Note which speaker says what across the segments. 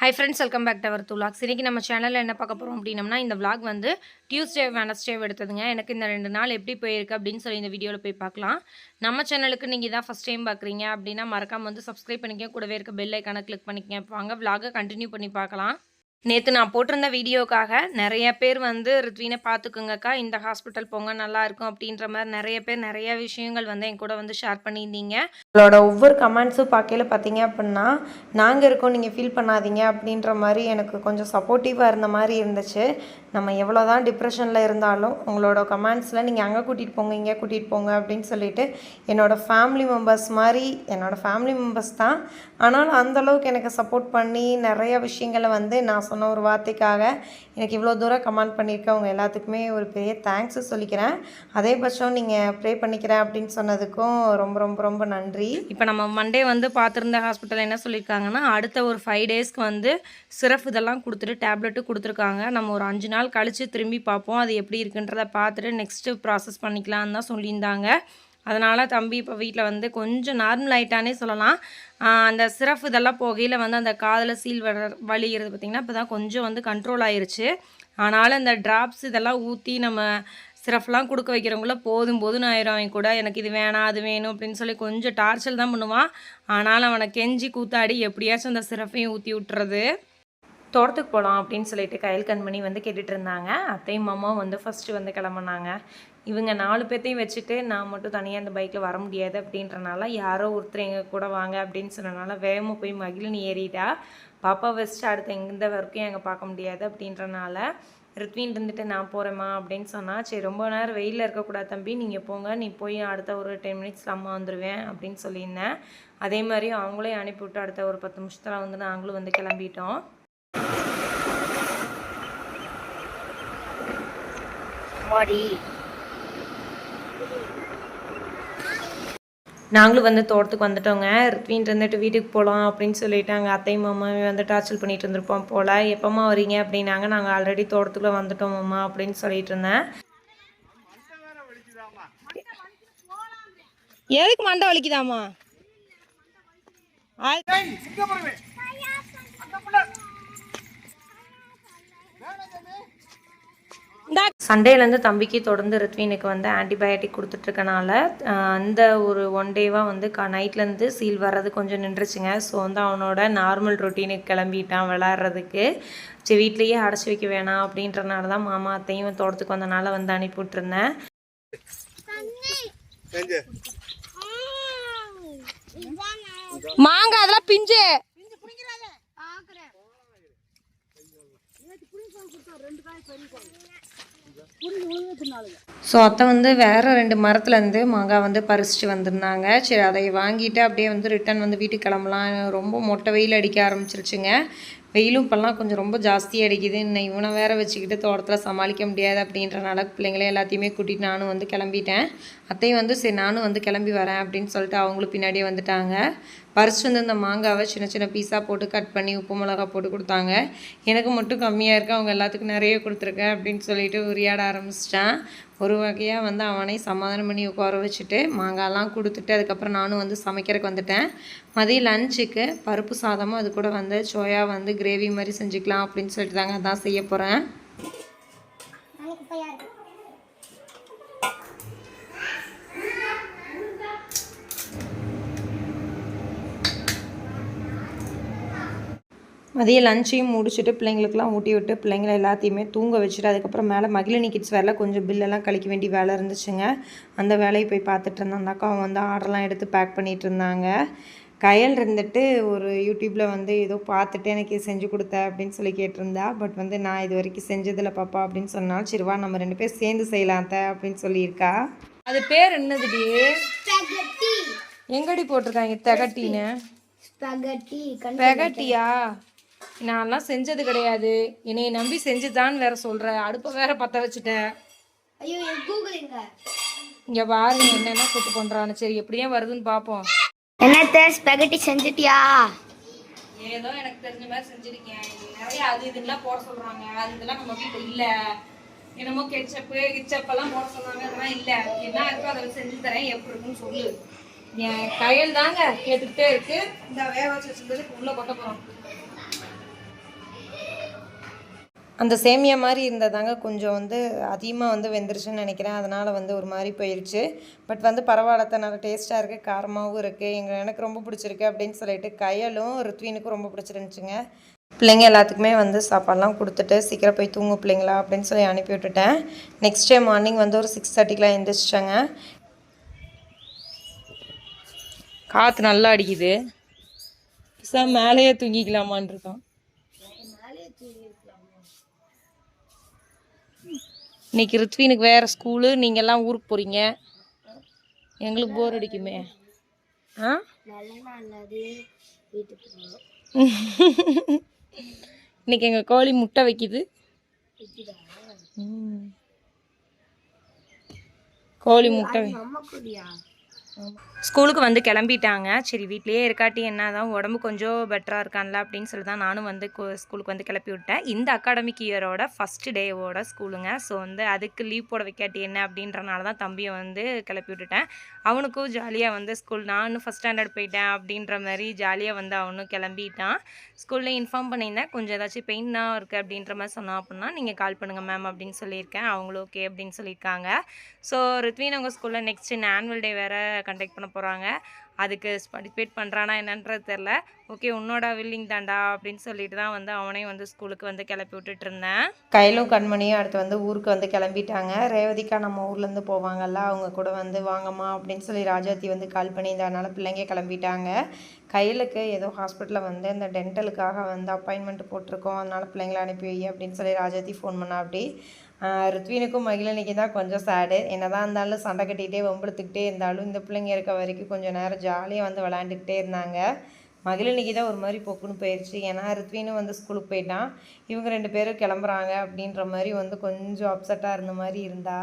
Speaker 1: Hi friends welcome back to our துலாக்ஸ் இன்றைக்கி நம்ம சேனலில் என்ன பார்க்க போகிறோம் அப்படின்னம்னா இந்த விளாக் வந்து டியூஸ்டே வெனஸ்டே எடுத்ததுங்க. எனக்கு இந்த ரெண்டு நாள் எப்படி போயிருக்கு அப்படின்னு சொல்லி இந்த வீடியோவில் போய் பார்க்கலாம். நம்ம சேனலுக்கு நீங்கள் தான் ஃபஸ்ட் டைம் பார்க்குறீங்க அப்படின்னா மறக்காம வந்து சப்ஸ்கிரைப் பண்ணிக்க கூடவே இருக்க பெல் ஐக்கானை கிளிக் பண்ணிக்கங்க. வாங்க விளாகை கண்டினியூ பண்ணி பார்க்கலாம். நேற்று நான் போட்டிருந்த வீடியோக்காக நிறைய பேர் வந்து ரித்வீனை பார்த்துக்குங்கக்கா இந்த ஹாஸ்பிட்டல் போங்க நல்லாயிருக்கும் அப்படின்ற மாதிரி நிறைய பேர் நிறைய விஷயங்கள் வந்து என் கூட வந்து ஷேர் பண்ணியிருந்தீங்க. உங்களோட ஒவ்வொரு கமெண்ட்ஸும் பார்க்கையில் பார்த்தீங்க அப்படின்னா நாங்கள் இருக்கோம் நீங்கள் ஃபீல் பண்ணாதீங்க அப்படின்ற மாதிரி எனக்கு கொஞ்சம் சப்போர்ட்டிவாக இருந்த மாதிரி இருந்துச்சு. நம்ம எவ்வளோ தான் டிப்ரெஷனில் இருந்தாலும் உங்களோட கமெண்ட்ஸில் நீங்கள் அங்கே கூட்டிகிட்டு போங்க இங்கே கூட்டிகிட்டு போங்க அப்படின்னு சொல்லிட்டு என்னோடய ஃபேமிலி மெம்பர்ஸ் மாதிரி என்னோடய ஃபேமிலி மெம்பர்ஸ் தான். ஆனாலும் அந்தளவுக்கு எனக்கு சப்போர்ட் பண்ணி நிறைய விஷயங்களை வந்து நான் சொன்ன ஒரு வார்த்தைக்காக எனக்கு இவ்வளோ தூரம் கமெண்ட் பண்ணியிருக்கவங்க எல்லாத்துக்குமே ஒரு பெரிய தேங்க்ஸு சொல்லிக்கிறேன். அதே பட்சம் நீங்கள் ப்ரே பண்ணிக்கிறேன் அப்படின்னு சொன்னதுக்கும் ரொம்ப ரொம்ப ரொம்ப நன்றி. இப்போ நம்ம மண்டே வந்து பார்த்துருந்த ஹாஸ்பிட்டல் என்ன சொல்லியிருக்காங்கன்னா அடுத்த ஒரு ஃபைவ் டேஸ்க்கு வந்து சிரப் இதெல்லாம் கொடுத்துட்டு டேப்லெட்டு கொடுத்துருக்காங்க. நம்ம ஒரு அஞ்சு நாள் கழித்து திரும்பி பார்ப்போம். அது எப்படி இருக்குன்றத பார்த்துட்டு நெக்ஸ்ட்டு ப்ராசஸ் பண்ணிக்கலான்னு தான் சொல்லியிருந்தாங்க. அதனால் தம்பி இப்போ வீட்டில் வந்து கொஞ்சம் நார்மல் ஆகிட்டானே சொல்லலாம். அந்த சிரப் இதெல்லாம் போகையில் வந்து அந்த காதில் சீல் வர வலிகிறது பார்த்திங்கன்னா இப்போ தான் கொஞ்சம் வந்து கண்ட்ரோல் ஆயிடுச்சு ஆனாலும் அந்த ட்ராப்ஸ் இதெல்லாம் ஊற்றி நம்ம சிரஃப்லாம் கொடுக்க வைக்கிறவங்கள போதும் போதும் ஆயிரும். அவன் கூட எனக்கு இது வேணாம் அது வேணும் அப்படின்னு சொல்லி கொஞ்சம் டார்ச்சல் தான் பண்ணுவான். ஆனாலும் அவனை கெஞ்சி கூத்தாடி எப்படியாச்சும் அந்த சிரஃபையும் ஊற்றி விட்டுறது. தோட்டத்துக்கு போகலாம் அப்படின்னு சொல்லிட்டு கயல் கண்மணி வந்து கேட்டுட்டு இருந்தாங்க. அத்தையும் மாமாவும் வந்து ஃபஸ்ட்டு வந்து கிளம்புனாங்க. இவங்க நாலு பேர்த்தையும் வச்சுட்டு நான் மட்டும் தனியாக அந்த பைக்கில் வர முடியாது அப்படின்றனால யாரோ ஒருத்தர் எங்கள் கூட வாங்க அப்படின்னு சொன்னனால வேகமாக போய் மகிழினி ஏறிட்டா. பாப்பா வச்சுட்டு அடுத்த எந்த வரைக்கும் எங்கள் பார்க்க முடியாது அப்படின்றனால ரித்வின் இருந்துட்டு நான் போகிறேம்மா அப்படின்னு சொன்னால் சரி ரொம்ப நேரம் வெயிலில் இருக்கக்கூடாது தம்பி நீங்கள் போங்க நீ போய் அடுத்த ஒரு டென் மினிட்ஸ் அம்மா வந்துடுவேன் அப்படின்னு சொல்லியிருந்தேன். அதே மாதிரி அவங்களே அனுப்பிவிட்டு அடுத்த ஒரு பத்து நிமிஷத்தில் வந்து நாங்களும் வந்து கிளம்பிட்டோம். நாங்களும் வந்து தோட்டத்துக்கு வந்துட்டோங்க. ரித்வின் இருந்துட்டு வீட்டுக்கு போகலாம் அப்படின்னு சொல்லிட்டு அங்கே அத்தை மாமாவே வந்து டார்ச்சல் பண்ணிட்டு இருந்திருப்போம் போல். எப்போம்மா வரீங்க அப்படின்னாங்க. நாங்கள் ஆல்ரெடி தோட்டத்துக்குள்ளே வந்துட்டோம் மாமா அப்படின்னு சொல்லிட்டு இருந்தேன். எதுக்கு மண்டை வலிக்குதாமா சண்டேலேருந்து தம்பிக்கு தொடர்ந்து ரித்வீனுக்கு வந்து ஆன்டிபயோட்டிக் கொடுத்துட்ருக்கனால அந்த ஒரு ஒன் டேவாக வந்து க நைட்லேருந்து சீல் வர்றது கொஞ்சம் நின்றுச்சுங்க. ஸோ வந்து அவனோட நார்மல் ரொட்டீனுக்கு கிளம்பிட்டான் விளாட்றதுக்கு. சரி வீட்லேயே அடைச்சி வைக்க வேணாம் அப்படின்றனால தான் மாமா அத்தையும் தோட்டத்துக்கு வந்தனால வந்து அனுப்பி விட்டுருந்தேன்
Speaker 2: செஞ்சு.
Speaker 1: மாங்காய் அதெல்லாம் பிஞ்சு. ஸோ அத்தை வந்து வேறு ரெண்டு மரத்துலேருந்து மாங்காய் வந்து பறிச்சுட்டு வந்திருந்தாங்க. சரி அதை வாங்கிட்டு அப்படியே வந்து ரிட்டன் வந்து வீட்டுக்கு கிளம்பலாம். ரொம்ப மொட்டை வெயில் அடிக்க ஆரம்பிச்சிருச்சுங்க. வெயிலும் இப்போல்லாம் கொஞ்சம் ரொம்ப ஜாஸ்தியாக அடிக்குது. இன்னும் இவனை வேற வச்சுக்கிட்டு தோட்டத்தில் சமாளிக்க முடியாது அப்படின்றனால பிள்ளைங்களே எல்லாத்தையுமே கூட்டிகிட்டு நானும் வந்து கிளம்பிட்டேன். அத்தையும் வந்து சரி நானும் வந்து கிளம்பி வரேன் அப்படின்னு சொல்லிட்டு அவங்களும் பின்னாடியே வந்துட்டாங்க. பறிச்சு வந்து இந்த மாங்காவை சின்ன சின்ன பீஸாக போட்டு கட் பண்ணி உப்பு மிளகா போட்டு கொடுத்தாங்க. எனக்கு மட்டும் கம்மியாக இருக்கு அவங்க எல்லாத்துக்கும் நிறைய கொடுத்துருக்கேன் அப்படின்னு சொல்லிட்டு உரியாட ஆரம்பிச்சிட்டான். ஒரு வகையாக வந்து அவனை சமாதானம் பண்ணி உட்கார வச்சுட்டு மாங்காய்லாம் கொடுத்துட்டு அதுக்கப்புறம் நானும் வந்து சமைக்கிறதுக்கு வந்துட்டேன். மதியம் லஞ்சுக்கு பருப்பு சாதமும் அது கூட வந்து சோயா வந்து கிரேவி மாதிரி செஞ்சுக்கலாம் அப்படின்னு சொல்லிட்டு தாங்க அதான் செய்ய போகிறேன் மதியம் லஞ்சையும் முடிச்சுட்டு பிள்ளைங்களுக்குலாம் ஊட்டி விட்டு பிள்ளைங்கள எல்லாத்தையுமே தூங்க வச்சுட்டு அதுக்கப்புறம் மேலே மகிழினி கிட்ஸ் வேலை கொஞ்சம் பில்லெல்லாம் கழிக்க வேண்டிய வேலை இருந்துச்சுங்க. அந்த வேலையை போய் பார்த்துட்டு இருந்தேன் அந்த அக்கா வந்து ஆர்டர்லாம் எடுத்து பேக் பண்ணிகிட்டு இருந்தாங்க. கயல் இருந்துட்டு ஒரு யூடியூப்பில் வந்து ஏதோ பார்த்துட்டு எனக்கு செஞ்சு கொடுத்த அப்படின்னு சொல்லி கேட்டிருந்தா. பட் வந்து நான் இது வரைக்கும் செஞ்சதில்ல பாப்பா அப்படின்னு சொன்னால் சரி வா நம்ம ரெண்டு பேர் சேர்ந்து செய்யலாம் அத்தை அப்படின்னு சொல்லியிருக்கா. அது பேர் என்னதுடி? எங்கடி போட்டிருக்காங்க? தகட்டின்னு. பெகட்டியா நான்லாம் செஞ்சது கிடையாது. என்னைய நம்பி செஞ்சுதான் வேற சொல்ற. அடுப்பை வேற பத்த வச்சுட்டேன்.
Speaker 3: ஐயோ
Speaker 1: இங்க பாருங்க என்னென்ன கூட்டு பண்றான்னு. சரி எப்படியே வருதுன்னு பாப்போம்.
Speaker 3: என்னத்த ஸ்பெகட்டி செஞ்சுட்டியா?
Speaker 1: ஏதோ எனக்கு தெரிஞ்ச மாதிரி செஞ்சிருக்கேன். நிறைய அது இதுலாம் போட சொல்றாங்க. அது இதெல்லாம் நம்ம வீட்டுல இல்ல. என்னமோ கெச்சப்பு கிச்சப் எல்லாம் போட சொல்றாங்க அதெல்லாம் இல்ல. என்ன இருக்கோ அதை செஞ்சு தரேன். எப்படி இருக்குன்னு சொல்லு. என் கையில் தாங்க கேட்டுக்கிட்டே இருக்கு. இந்த வேக வச்சு வச்சிருந்ததுக்கு உள்ள கொட்ட போறோம். அந்த சேமியா மாதிரி இருந்ததாங்க கொஞ்சம் வந்து அதிகமாக வந்து வெந்துருச்சுன்னு நினைக்கிறேன். அதனால் வந்து ஒரு மாதிரி போயிடுச்சு பட் வந்து பரவாயில்ல நல்லா டேஸ்ட்டாக இருக்குது காரமாகவும் இருக்குது எங்கள் எனக்கு ரொம்ப பிடிச்சிருக்கு அப்படின்னு சொல்லிட்டு கையலும் ருத்வீனுக்கும் ரொம்ப பிடிச்சிருந்துச்சுங்க. பிள்ளைங்க எல்லாத்துக்குமே வந்து சாப்பாடெலாம் கொடுத்துட்டு சீக்கிரம் போய் தூங்கு பிள்ளைங்களா அப்படின்னு சொல்லி அனுப்பி விட்டுட்டேன். நெக்ஸ்ட் டே மார்னிங் வந்து ஒரு சிக்ஸ் தேர்ட்டிக்கெலாம் எழுந்திரிச்சிட்டாங்க காற்று நல்லா அடிக்குது. சார் மேலேயே தூங்கிக்கலாமான் இருக்கான் இன்னைக்கு ரித்வினுக்கு வேறு ஸ்கூலு நீங்கள் எல்லாம் ஊருக்கு போகிறீங்க எங்களுக்கு போர் அடிக்குமே. ஆ? இன்னைக்கு எங்கள் கோழி முட்டை வைக்குது. கோழி முட்டை ஸ்கூலுக்கு வந்து கிளம்பிட்டாங்க. சரி வீட்லேயே இருக்காட்டி என்ன தான் உடம்பு கொஞ்சம் பெட்டராக இருக்கான்ல அப்படின்னு சொல்லி தான் நானும் வந்து ஸ்கூலுக்கு வந்து கிளப்பி விட்டேன். இந்த அகாடமிக் இயரோட ஃபஸ்ட் டேவோட ஸ்கூலுங்க. ஸோ வந்து அதுக்கு லீவ் போட வைக்காட்டி என்ன அப்படின்றனால தான் தம்பியை வந்து கிளப்பி விட்டுட்டேன். அவனுக்கும் ஜாலியாக வந்து ஸ்கூல் நானும் ஃபஸ்ட் ஸ்டாண்டர்ட் போயிட்டேன் அப்படின்ற மாதிரி ஜாலியாக வந்து அவனும் கிளம்பிட்டான். ஸ்கூலில் இன்ஃபார்ம் பண்ணியிருந்தேன். கொஞ்சம் ஏதாச்சும் பெயினாக இருக்குது அப்படின்ற மாதிரி சொன்னால் அப்படின்னா நீங்கள் கால் பண்ணுங்கள் மேம் அப்படின்னு சொல்லியிருக்கேன். அவங்களும் ஓகே அப்படின்னு சொல்லியிருக்காங்க. ஸோ ரித்வின் அவங்க ஸ்கூலில் நெக்ஸ்ட் ஆனுவல் டே வேறு கண்டக்ட் பண்ண போகிறாங்க அதுக்கு பார்ட்டிசிபேட் பண்ணுறானா என்னன்றது தெரில. ஓகே உன்னோட வில்லிங் தாண்டா அப்படின்னு சொல்லிட்டு தான் வந்து அவனையும் வந்து ஸ்கூலுக்கு வந்து கிளப்பி விட்டுட்டு இருந்தேன். கையிலும் கண்மணியும் அடுத்து வந்து ஊருக்கு வந்து கிளம்பிட்டாங்க. ரேவதிக்கா நம்ம ஊர்லேருந்து போவாங்கல்ல அவங்க கூட வந்து வாங்கம்மா அப்படின்னு சொல்லி ராஜாத்தி வந்து கால் பண்ணியிருந்தனால பிள்ளைங்க கிளம்பிட்டாங்க. கையிலுக்கு ஏதோ ஹாஸ்பிட்டலில் வந்து இந்த டென்டலுக்காக வந்து அப்பாயின்மெண்ட் போட்டிருக்கோம். அதனால் பிள்ளைங்களை அனுப்பி வை அப்படின்னு சொல்லி ராஜாத்தி ஃபோன் பண்ணா அப்படி. ருத்வினுக்கும் மகிழனிக்கு தான் கொஞ்சம் சேடு என்னதான் இருந்தாலும் சண்டை கட்டிக்கிட்டே வம்பிழுத்துக்கிட்டே இருந்தாலும் இந்த பிள்ளைங்க இருக்க வரைக்கும் கொஞ்சம் நேரம் ஜாலியாக வந்து விளையாண்டுக்கிட்டே இருந்தாங்க. மகிழனிக்கு தான் ஒரு மாதிரி பொக்குன்னு போயிடுச்சு ஏன்னா ருத்வினும் வந்து ஸ்கூலுக்கு போயிட்டான். இவங்க ரெண்டு பேரும் கிளம்புறாங்க அப்படின்ற மாதிரி வந்து கொஞ்சம் அப்செட்டாக இருந்த மாதிரி இருந்தா.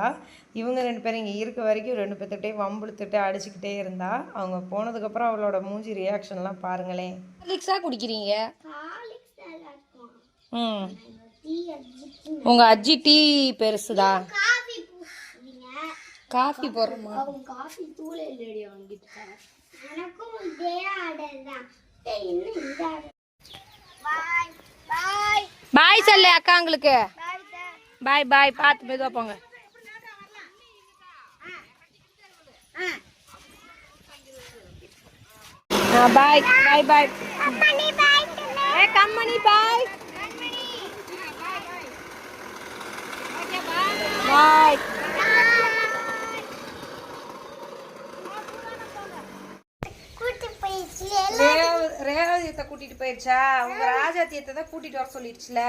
Speaker 1: இவங்க ரெண்டு பேரும் இங்கே இருக்க வரைக்கும் ரெண்டு பேர்த்துக்கிட்டே வம்பிழுத்துட்டு அடிச்சுக்கிட்டே இருந்தா. அவங்க போனதுக்கப்புறம் அவளோட மூஞ்சி ரியாக்ஷன்லாம் பாருங்களேன். குடிக்கிறீங்க? ம். உங்கள் அஜ்ஜி டீ பெருசுதா?
Speaker 3: காஃபி
Speaker 1: போடுறோமா?
Speaker 3: காஃபி தூள் இல்லடி அவங்கிட்ட எனக்கும் இதே ஆர்டர் தான். இன்னும் இந்த ஆர்டர் பாய் பாய்.
Speaker 1: பாய் சொல்லு அக்காங்களுக்கு
Speaker 3: பாய் சார்
Speaker 1: பாய் பாய். பார்த்து மெதுவாக போங்க. பாய் பாய் பாய்.
Speaker 3: அம்மணி பாய்.
Speaker 1: பாய் ரேவதியத்தை கூட்டிட்டு போயிருச்சா உங்க ராஜாத்தியத்தை தான் கூட்டிட்டு வர சொல்லிடுச்சுல.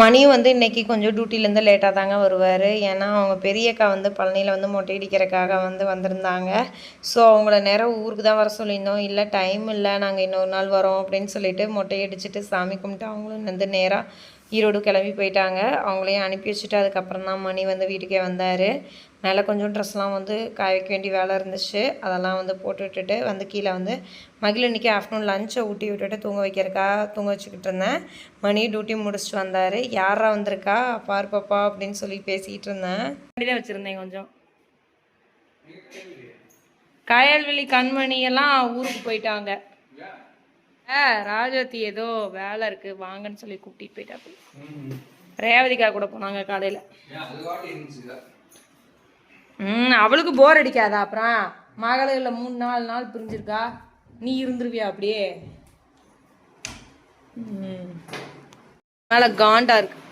Speaker 1: மணியும் வந்து இன்னைக்கு கொஞ்சம் டியூட்டிலேருந்து லேட்டாக தாங்க வருவார். ஏன்னா அவங்க பெரியக்கா வந்து பழனியில் வந்து மொட்டை அடிக்கிறக்காக வந்து வந்திருந்தாங்க. ஸோ அவங்கள நேரம் ஊருக்கு தான் வர சொல்லியிருந்தோம். இல்லை டைம் இல்லை நாங்கள் இன்னொரு நாள் வரோம் அப்படின்னு சொல்லிட்டு மொட்டை அடிச்சுட்டு சாமி கும்பிட்டு அவங்களும் வந்து நேராக ஈரோடு கிளம்பி போயிட்டாங்க. அவங்களையும் அனுப்பி வச்சுட்டு அதுக்கப்புறம் தான் மணி வந்து வீட்டுக்கே வந்தார். மேலே கொஞ்சம் ட்ரெஸ்லாம் வந்து காய வைக்க வேண்டிய வேலை இருந்துச்சு. அதெல்லாம் வந்து போட்டு விட்டுட்டு வந்து கீழே வந்து மகிழனிக்கு ஆஃப்டர்நூன் லஞ்சை ஊட்டி விட்டுட்டு தூங்க வைக்கிறக்கா தூங்க வச்சுக்கிட்டு இருந்தேன். மணி டியூட்டி முடிச்சுட்டு வந்தார். யாரா வந்திருக்கா? பார் பாப்பா அப்படின்னு சொல்லி பேசிக்கிட்டு இருந்தேன். தான் வச்சுருந்தேன் கொஞ்சம். கயல்வெளி கண்மணி எல்லாம் ஊருக்கு போயிட்டாங்க. ஆ ராஜவதி ஏதோ வேலை இருக்கு வாங்கன்னு சொல்லி கூட்டிட்டு போயிட்டாப்பு ரேவதிக்கா கூட போனாங்க காலையில. ம் அவளுக்கு போர் அடிக்காதா அப்புறம்? மகளில் மூணு நாலு நாள் பிரிஞ்சிருக்கா? நீ இருந்துருவியா அப்படியே? மேலே காண்டா இருக்கு.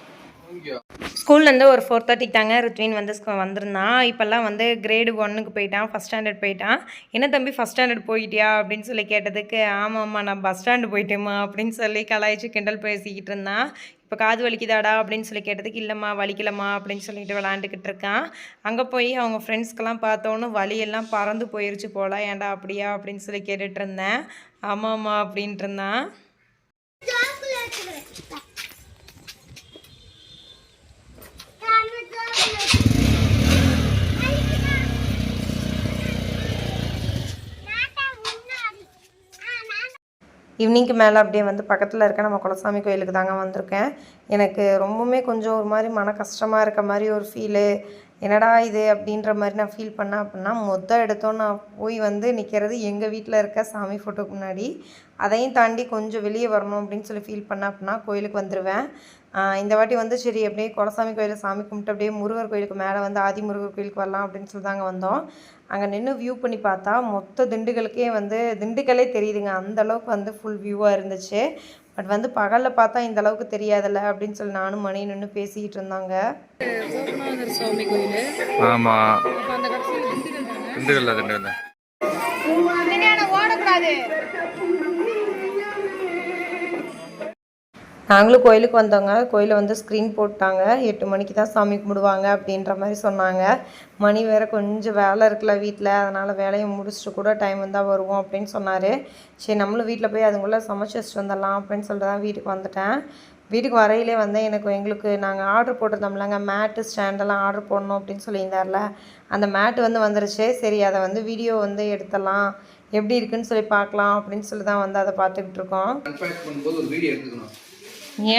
Speaker 1: ஸ்கூல்லேருந்து ஒரு ஃபோர் தேர்ட்டிக்கு தாங்க ருத்வின் வந்து வந்திருந்தான். இப்போல்லாம் வந்து கிரேடு ஒன்னுக்கு போயிட்டான் ஃபஸ்ட் ஸ்டாண்டர்ட் போயிட்டான். என்ன தம்பி ஃபஸ்ட் ஸ்டாண்டர்ட் போயிட்டியா? அப்படின்னு சொல்லி கேட்டதுக்கு ஆமாம்மா நான் பஸ் ஸ்டாண்டு போயிட்டேம்மா அப்படின்னு சொல்லி கலாய்ச்சி கிண்டல் பேசிக்கிட்டு இருந்தான். இப்போ காது வலிக்குதாடா அப்படின்னு சொல்லி கேட்டதுக்கு இல்லைம்மா வலிக்கலம்மா அப்படின்னு சொல்லிட்டு விளாண்டுக்கிட்டு இருக்கான். அங்கே போய் அவங்க ஃப்ரெண்ட்ஸ்க்கெல்லாம் பார்த்தோன்னு வலியெல்லாம் பறந்து போயிருச்சு போல. ஏன்டா அப்படியா? அப்படின்னு சொல்லி கேட்டுட்டு இருந்தேன். ஆமாம்மா அப்படின்ட்டு இருந்தான். ஈவினிங்க்கு மேலே அப்படியே வந்து பக்கத்தில் இருக்க நம்ம குலசாமி கோயிலுக்கு தாங்க வந்திருக்கேன். எனக்கு ரொம்பவுமே கொஞ்சம் ஒரு மாதிரி மன கஷ்டமாக இருக்க மாதிரி ஒரு ஃபீலு என்னடா இது அப்படின்ற மாதிரி நான் ஃபீல் பண்ணேன் அப்படின்னா மொத்த எடுத்தோம் நான் போய் வந்து நிற்கிறது எங்கள் வீட்டில் இருக்க சாமி ஃபோட்டோக்கு முன்னாடி. அதையும் தாண்டி கொஞ்சம் வெளியே வரணும் அப்படின்னு சொல்லி ஃபீல் பண்ணேன் அப்படின்னா கோயிலுக்கு வந்துடுவேன் இந்த வாட்டி வந்து சரி அப்படியே குலசாமி கோயிலில் சாமி கும்பிட்டு அப்படியே முருகர் கோயிலுக்கு மேலே வந்து ஆதி முருகர் கோயிலுக்கு வரலாம் அப்படின்னு சொல்லி தாங்க வந்தோம். அங்கே நின்று வியூ பண்ணி பார்த்தா மொத்த திண்டுக்கலுக்கே வந்து திண்டுக்கலே தெரியுதுங்க. அந்த அளவுக்கு வந்து ஃபுல் வியூவாக இருந்துச்சு. பட் வந்து பகலில் பார்த்தா இந்த அளவுக்கு தெரியாதுல்ல அப்படின்னு சொல்லி நானும் மணி நின்று பேசிக்கிட்டு இருந்தாங்க. சுவாமி கோயில்.
Speaker 2: ஆமா.
Speaker 1: நாங்களும் கோயிலுக்கு வந்தோங்க. கோயிலில் வந்து ஸ்க்ரீன் போட்டாங்க. எட்டு மணிக்கு தான் சாமி கும்பிடுவாங்க அப்படின்ற மாதிரி சொன்னாங்க. மணி வேறு கொஞ்சம் வேலை இருக்குல்ல வீட்டில் அதனால் வேலையை முடிச்சுட்டு கூட டைம் வந்தால் வருவோம் அப்படின்னு சொன்னார். சரி நம்மளும் வீட்டில் போய் அதுக்குள்ளே சமைச்சு வச்சுட்டு வந்துடலாம் அப்படின்னு சொல்லிட்டு தான் வீட்டுக்கு வந்துட்டேன். வீட்டுக்கு வரையிலே வந்து எனக்கு எங்களுக்கு நாங்கள் ஆர்டர் போட்டிருந்தோம்லங்க. மேட்டு ஸ்டாண்டெல்லாம் ஆர்டர் போடணும் அப்படின்னு சொல்லியிருந்தார்ல அந்த மேட்டு வந்து வந்துருச்சு. சரி அதை வந்து வீடியோ வந்து எடுத்தலாம் எப்படி இருக்குன்னு சொல்லி பார்க்கலாம் அப்படின்னு சொல்லி தான் வந்து அதை பார்த்துக்கிட்டு இருக்கோம்.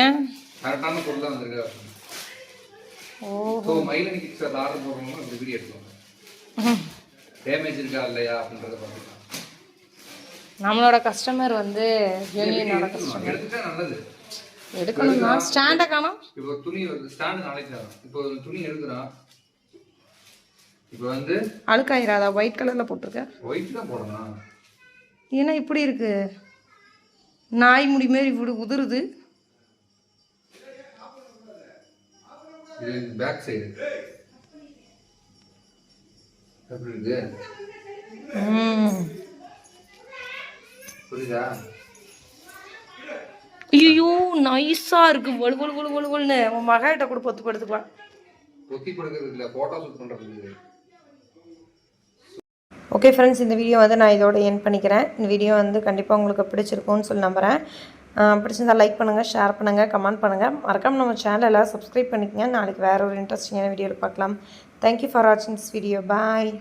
Speaker 1: ஏன்?
Speaker 2: கரெக்டான பொருள் தான் வந்திருக்கு.
Speaker 1: ஓ
Speaker 2: ஸோ மயிலனி கிட்ஸ் ஆர்டர் வீடியோ எடுத்துக்கோங்க. டேமேஜ் இருக்கா இல்லையா அப்படின்றத பார்த்துக்கலாம்.
Speaker 1: நம்மளோட கஸ்டமர் வந்து யூனியனோட கஸ்டமர்
Speaker 2: எடுத்துட்டா நல்லது.
Speaker 1: எடுக்கணும்னா ஸ்டாண்டை காணும்.
Speaker 2: இப்போ துணி ஸ்டாண்டு நாளைக்கு தரோம் இப்போ துணி எடுக்கிறோம் இப்போ வந்து
Speaker 1: அழுக்காயிராதா? ஒயிட் கலரில் போட்டிருக்க.
Speaker 2: ஒயிட் தான் போடணும்.
Speaker 1: ஏன்னா இப்படி இருக்கு. நாய் முடி மாரி இப்படி உதிருது.
Speaker 2: பேக் சைடு எப்படி இருக்கு? புரியுதா?
Speaker 1: ஐயோ நைஸாக இருக்கு. வலு வலு வலு வலு வலுன்னு. உன் மகாட்ட கூட பொத்து படுத்துக்கலாம்.
Speaker 2: பொத்தி படுக்கிறது இல்லை ஃபோட்டோ ஷூட் பண்ணுறது
Speaker 1: ஓகே ஃப்ரெண்ட்ஸ் இந்த வீடியோ வந்து நான் இதோட என் பண்ணிக்கிறேன். இந்த வீடியோ வந்து கண்டிப்பாக உங்களுக்கு பிடிச்சிருக்கும்னு சொல்லி நம்புகிறேன் பிடிச்சிருந்தால் பிடிச்சிருந்தா லைக் பண்ணுங்கள் ஷேர் பண்ணுங்கள் கமெண்ட் பண்ணுங்கள் மறக்காமல் நம்ம சேனலை சப்ஸ்கிரைப் பண்ணிக்கங்க. நாளைக்கு வேறு ஒரு இன்ட்ரெஸ்டிங்கான வீடியோவில் பார்க்கலாம். தேங்க்யூ ஃபார் வாட்சிங் திஸ் வீடியோ பாய்